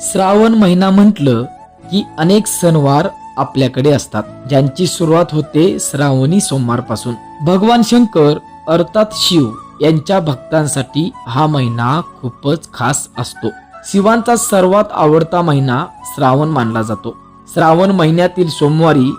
श्रावण महिना म्हटलं की अनेक सणवार आपल्याकडे असतात. ज्यांची सुरुवात होते श्रावणी सोमवारपासून. भगवान शंकर अर्थात शिव यांच्या भक्तांसाठी हा महिना खूपच खास असतो. शिवांचा सर्वात आवडता महिना श्रावण मानला जातो. श्रावण महिन्यातील सोमवारी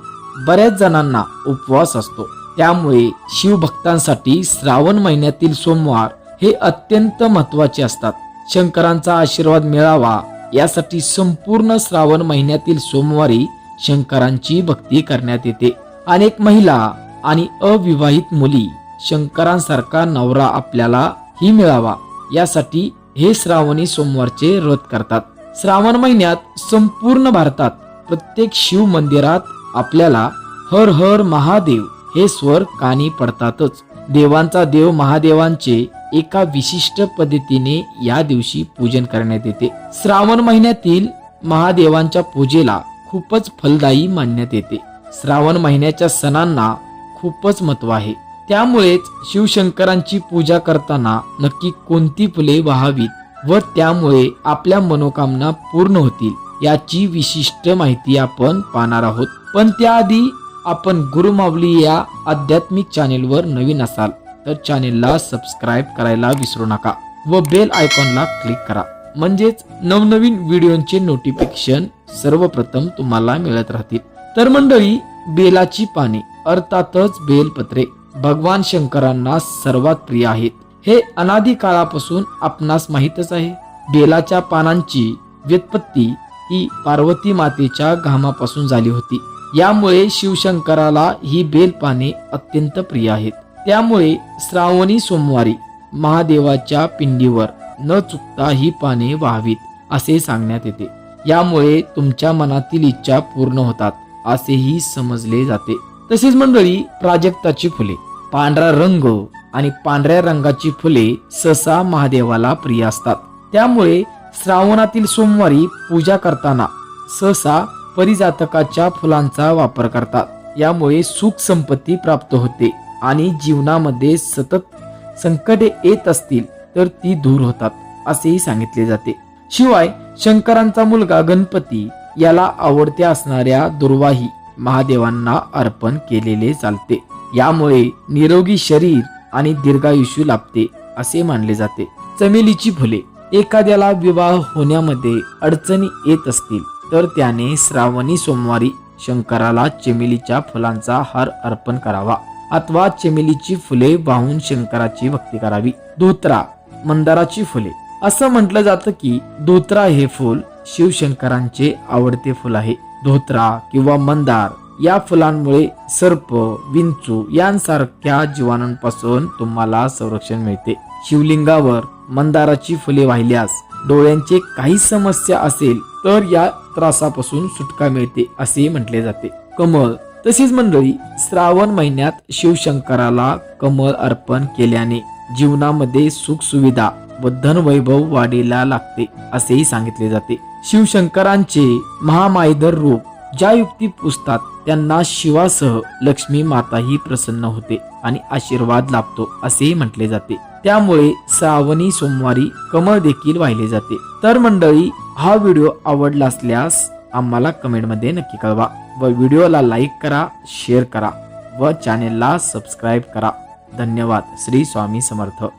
बऱ्याच जणांना उपवास असतो. त्यामुळे शिवभक्तांसाठी श्रावण महिन्यातील सोमवार हे अत्यंत महत्त्वाचे असतात. शंकरांचा आशीर्वाद मिळावा यासाठी संपूर्ण श्रावण महिन्यातील सोमवारी शंकरांची भक्ती करण्यात येते. अनेक महिला आणि अविवाहित मुली शंकरांसारखा नवरा आपल्याला ही मिळावा. यासाठी हे श्रावणी सोमवारचे व्रत करतात. श्रावण महिन्यात संपूर्ण भारतात प्रत्येक शिव मंदिरात आपल्याला हर हर महादेव हे स्वर कानी पडतातच. देवांचा देव महादेवांचे एका विशिष्ट पद्धतीने या दिवशी पूजन करण्यात येते. श्रावण महिन्यातील महादेवांच्या पूजेला खूपच फलदायी मानण्यात येते. श्रावण महिन्याच्या सणांना खूपच महत्त्व आहे. त्यामुळेच शिवशंकरांची पूजा करताना नक्की कोणती फुले वाहावीत व त्यामुळे आपल्या मनोकामना पूर्ण होतील याची विशिष्ट माहिती आपण पाहणार आहोत. पण त्याआधी आपण गुरुमावली या आध्यात्मिक चॅनेलवर नवीन असाल तर चॅनेलला सबस्क्राईब करायला विसरू नका व बेल आयकॉनला क्लिक करा. म्हणजेच नवनवीन व्हिडिओचे नोटिफिकेशन सर्वप्रथम तुम्हाला मिळत राहतील. तर मंडळी बेलाची पाने अर्थातच बेलपत्रे भगवान शंकरांना सर्वात प्रिय आहेत. हे अनादी काळापासून आपणास माहीतच आहे. बेलाच्या पानांची व्युत्पत्ती ही पार्वती मातेच्या घामापासून झाली होती. यामुळे शिवशंकराला ही बेलपाने अत्यंत प्रिय आहेत. त्यामुळे श्रावणी सोमवारी महादेवाच्या पिंडीवर न चुकता ही पाने व्हावीत असे सांगण्यात येते. यामुळे तुमच्या मनातील इच्छा पूर्ण होतात असेही समजले जाते. तसेच मंडळी प्राजक्ताची फुले पांढरा रंग आणि पांढऱ्या रंगाची फुले सहसा महादेवाला प्रिय असतात. त्यामुळे श्रावणातील सोमवारी पूजा करताना सहसा परिजातकाच्या फुलांचा वापर करतात. यामुळे सुख संपत्ती प्राप्त होते आणि जीवनामध्ये सतत संकटे येत असतील तर ती दूर होतात असेही सांगितले जाते. शिवाय शंकरांचा मुलगा गणपती याला आवडते असणाऱ्या दुर्वाही महादेवांना अर्पण केलेले चालते. यामुळे निरोगी शरीर आणि दीर्घायुष्य लाभते असे मानले जाते. चमेलीची फुले एखाद्याला विवाह होण्यामध्ये अडचणी येत असतील तर त्याने श्रावणी सोमवारी शंकराला चमेलीच्या फुलांचा हार अर्पण करावा. अथवा चमेलीची फुले वाहून शंकराची भक्ती करावी. धोत्रा मंदाराची फुले. असं म्हटलं जातं की धोत्रा हे फुल शिवशंकरांचे आवडते फुल आहे. धोत्रा किंवा मंदार या फुलांमुळे सर्प विंचू यांसारख्या जीवाणूंपासून तुम्हाला संरक्षण मिळते. शिवलिंगावर मंदाराची फुले वाहिल्यास डोळ्यांचे काही समस्या असेल तर या त्रासापासून सुटका मिळते असे म्हटले जाते. कमळ. तसेच मंडळी श्रावण महिन्यात शिवशंकराला कमळ अर्पण केल्याने जीवनामध्ये सुख सुविधा व धनवैभव वाढीला लागते असेही सांगितले जाते. शिवशंकरांचे महामायदर रूप ज्या युक्ती पुसतात त्यांना शिवासह लक्ष्मी माताही प्रसन्न होते आणि आशीर्वाद लाभतो असेही म्हटले जाते. त्यामुळे श्रावणी सोमवारी कमळ देखील वाहिले जाते. तर मंडळी हा व्हिडिओ आवडला असल्यास आम्हाला कमेंटमध्ये नक्की कळवा व व्हिडिओला लाईक करा शेअर करा व चॅनेलला सबस्क्राईब करा. धन्यवाद. श्री स्वामी समर्थ.